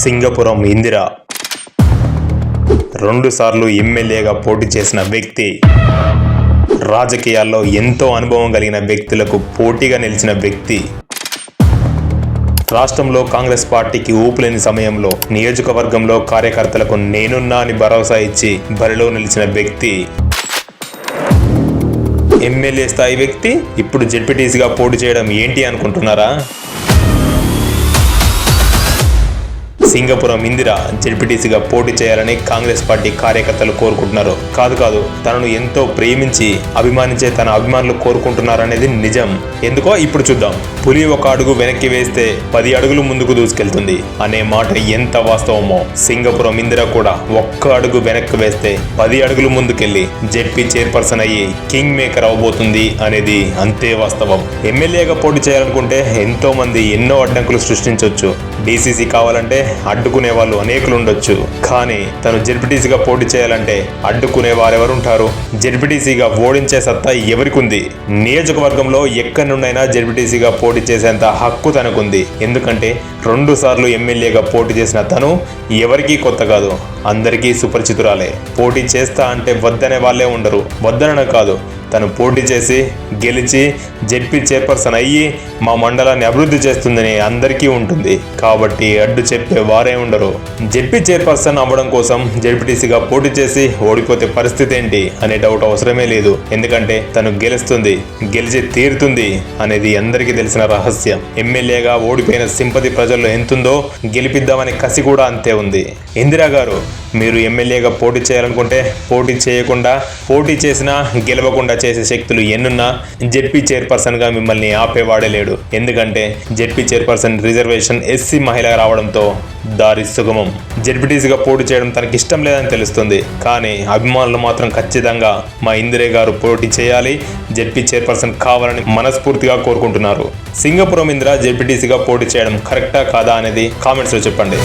సింగపురం ఇందిర. రెండుసార్లు ఎమ్మెల్యేగా పోటీ చేసిన వ్యక్తి రాజకీయాల్లో ఎంతో అనుభవం కలిగిన వ్యక్తులకు పోటీగా నిలిచిన వ్యక్తి. రాష్ట్రంలో కాంగ్రెస్ పార్టీకి ఊపులేని సమయంలో నియోజకవర్గంలో కార్యకర్తలకు నేనున్నా అని భరోసా ఇచ్చి బరిలో నిలిచిన వ్యక్తి. ఎమ్మెల్యే స్థాయి వ్యక్తి ఇప్పుడు జెడ్పీటీసీగా పోటీ చేయడం ఏంటి అనుకుంటున్నారా? సింగపురం ఇందిర జడ్పీటీసీగా పోటీ చేయాలని కాంగ్రెస్ పార్టీ కార్యకర్తలు కోరుకుంటున్నారు. కాదు కాదు తనను ఎంతో ప్రేమించి అభిమానించే తన అభిమానులు కోరుకుంటున్నారనేది నిజం. ఎందుకో ఇప్పుడు చూద్దాం. పులి ఒక అడుగు వెనక్కి వేస్తే పది అడుగులు ముందుకు దూసుకెళ్తుంది. అనే మాట ఎంత వాస్తవమో. సింగపురం ఇందిర కూడా ఒక్క అడుగు వెనక్కి వేస్తే పది అడుగులు ముందుకెళ్ళి జెడ్పీ చైర్పర్సన్ అయ్యి కింగ్ మేకర్ అవబోతుంది అనేది అంతే వాస్తవం. ఎమ్మెల్యేగా పోటీ చేయాలనుకుంటే ఎంతో మంది ఎన్నో అడ్డంకులు సృష్టించవచ్చు డీసీసీ కావాలంటే అడ్డుకునే వాళ్ళు అనేకులు ఉండొచ్చు కానీ తను జెడ్పీటీసీగా పోటీ చేయాలంటే అడ్డుకునే వారెవరుంటారు జెడ్పీటీసీగా ఓడించే సత్తా ఎవరికి ఉంది నియోజకవర్గంలో ఎక్కడి నుండైనా జెడ్పీటీసీగా పోటీ చేసేంత హక్కు తనకుంది. ఎందుకంటే రెండు సార్లు ఎమ్మెల్యేగా పోటీ చేసిన తను ఎవరికీ కొత్త కాదు అందరికీ సుపరిచితురాలే. పోటీ చేస్తా అంటే వద్దనే వాళ్ళే ఉండరు. వద్దనడం కాదు తను పోటీ చేసి గెలిచి జెడ్పీ చైర్పర్సన్ అయ్యి మా మండలాన్ని అభివృద్ధి చేస్తుందని అందరికీ ఉంటుంది. కాబట్టి అడ్డు చెప్పే వారే ఉండరు. జెడ్పీ చైర్పర్సన్ అవ్వడం కోసం జెడ్పీటీసీగా పోటీ చేసి ఓడిపోతే పరిస్థితి ఏంటి అనే డౌట్ అవసరమే లేదు. ఎందుకంటే తను గెలుస్తుంది గెలిచి తీరుతుంది అనేది అందరికీ తెలిసిన రహస్యం. ఎమ్మెల్యేగా ఓడిపోయిన సింపతి ప్రజల్లో ఎంతుందో గెలిపిద్దామనే కసి కూడా అంతే ఉంది. ఇందిరా గారు మీరు ఎమ్మెల్యేగా పోటీ చేయాలనుకుంటే పోటీ చేయకుండా పోటీ చేసినా గెలవకుండా చేసే శక్తులు ఎన్నున్నా జెడ్పీ చైర్పర్సన్గా మిమ్మల్ని ఆపేవాడే లేడు. ఎందుకంటే జెడ్పీ చైర్పర్సన్ రిజర్వేషన్ ఎస్సీ మహిళ రావడంతో దారి సుగమం. జెడ్పీటీసీగా పోటీ చేయడం తనకి ఇష్టం లేదని తెలుస్తుంది. కానీ అభిమానులు మాత్రం ఖచ్చితంగా మా ఇందిరే గారు పోటీ చేయాలి జెడ్పీ చైర్పర్సన్ కావాలని మనస్ఫూర్తిగా కోరుకుంటున్నారు. సింగపురం ఇందిరా జెడ్పీటీసీగా పోటీ చేయడం కరెక్టా కాదా అనేది కామెంట్స్లో చెప్పండి.